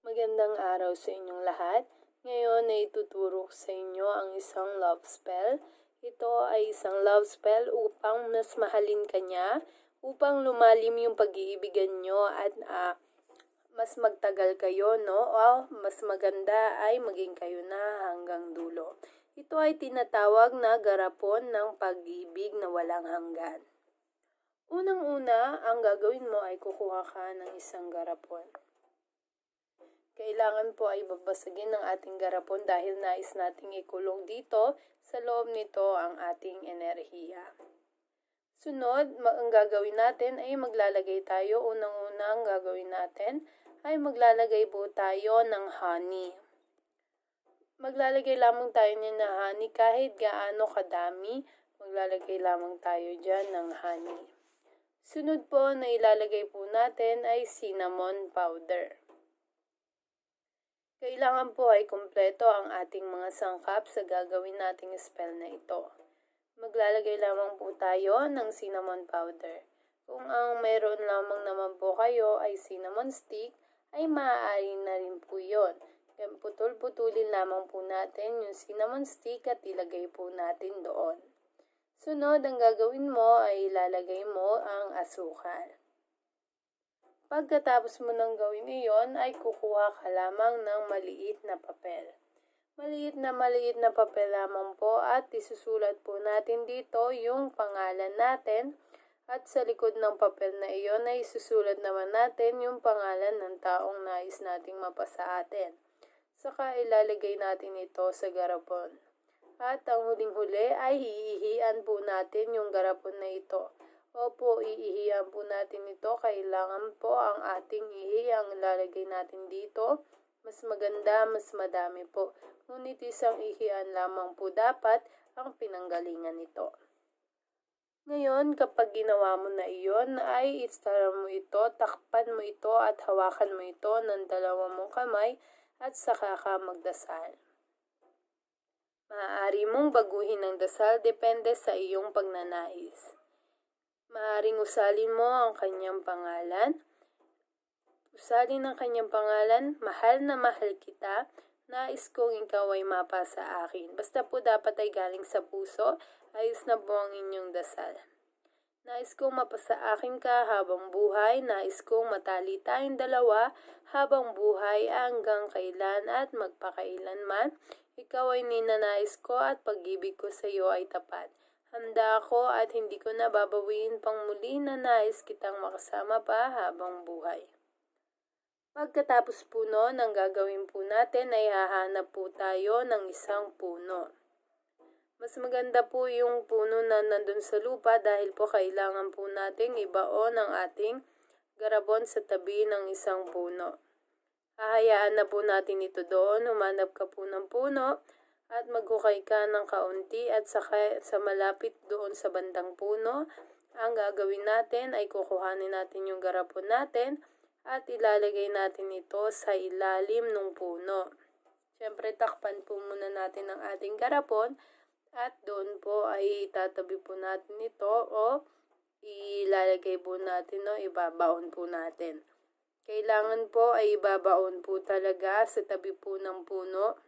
Magandang araw sa inyong lahat. Ngayon ay ituturo sa inyo ang isang love spell. Ito ay isang love spell upang mas mahalin ka niya, upang lumalim yung pag-iibigan nyo at ah, mas magtagal kayo, no? O mas maganda ay maging kayo na hanggang dulo. Ito ay tinatawag na garapon ng pag-ibig na walang hanggan. Unang-una, ang gagawin mo ay kukuha ka ng isang garapon. Kailangan po ay babasagin ng ating garapon dahil nais nating ikulong dito sa loob nito ang ating enerhiya. Sunod, ang gagawin natin ay maglalagay tayo, unang-unang gagawin natin ay maglalagay po tayo ng honey. Maglalagay lamang tayo niya ng honey kahit gaano kadami, maglalagay lamang tayo dyan ng honey. Sunod po na ilalagay po natin ay cinnamon powder. Kailangan po ay kumpleto ang ating mga sangkap sa gagawin nating spell na ito. Maglalagay lamang po tayo ng cinnamon powder. Kung ang meron lamang naman po kayo ay cinnamon stick, ay maaari na rin po. Kaya putol-putulin lamang po natin yung cinnamon stick at ilagay po natin doon. Sunod, ang gagawin mo ay ilalagay mo ang asukal. Pagkatapos mo nang gawin iyon, ay kukuha ka lamang ng maliit na papel. Maliit na maliit na papel lamang po at isusulat po natin dito yung pangalan natin at sa likod ng papel na iyon ay isusulat naman natin yung pangalan ng taong nais nating mapasa atin. Saka ilalagay natin ito sa garapon. At ang huling-huli ay hihihian po natin yung garapon na ito. Opo, iihiyan po natin ito. Kailangan po ang ating ihi ang lalagay natin dito. Mas maganda, mas madami po. Ngunit isang ihian lamang po dapat ang pinanggalingan nito. Ngayon, kapag ginawa mo na iyon, ay istara mo ito, takpan mo ito at hawakan mo ito ng dalawa mong kamay at saka ka magdasal. Maaari mong baguhin ang dasal depende sa iyong pagnanais. Maaring usalin mo ang kanyang pangalan. Usalin ang kanyang pangalan, mahal na mahal kita, nais kong ikaw ay mapa sa akin. Basta po dapat ay galing sa puso, ayos na po ang inyong dasal. Nais kong mapasa akin ka habang buhay, nais kong matali tayong dalawa habang buhay hanggang kailan at magpakailanman. Ikaw ay ninanais ko at pag-ibig ko sa iyo ay tapat. Handa ako at hindi ko na babawiin pang muli na nais kitang makasama pa habang buhay. Pagkatapos po noon, ang gagawin po natin ay hahanap po tayo ng isang puno. Mas maganda po yung puno na nandun sa lupa dahil po kailangan po nating ibaon ang ating garabon sa tabi ng isang puno. Hahayaan na po natin ito doon, humanap ka po ng puno at maghukay ka ng kaunti at saka sa malapit doon sa bandang puno, ang gagawin natin ay kukuhanin natin yung garapon natin at ilalagay natin ito sa ilalim ng puno. Siyempre, takpan po muna natin ang ating garapon at doon po ay itatabi po natin ito o ilalagay po natin o ibabaon po natin. Kailangan po ay ibabaon po talaga sa tabi po ng puno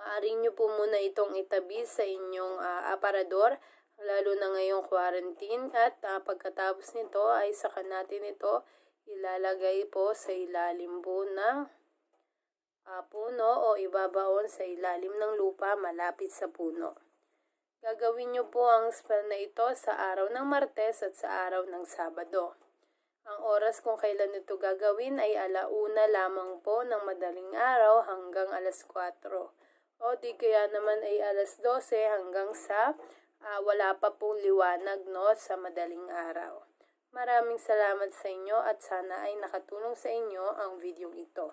Maaari nyo po muna itong itabi sa inyong uh, aparador, lalo na ngayong quarantine. At uh, pagkatapos nito ay saka natin ito ilalagay po sa ilalim po ng uh, puno o ibabaon sa ilalim ng lupa malapit sa puno. Gagawin nyo po ang spell na ito sa araw ng Martes at sa araw ng Sabado. Ang oras kung kailan ito gagawin ay alauna lamang po ng madaling araw hanggang alas 4 o di kaya naman ay alas 12 hanggang sa uh, wala pa pong liwanag no, sa madaling araw. Maraming salamat sa inyo at sana ay nakatulong sa inyo ang video ito.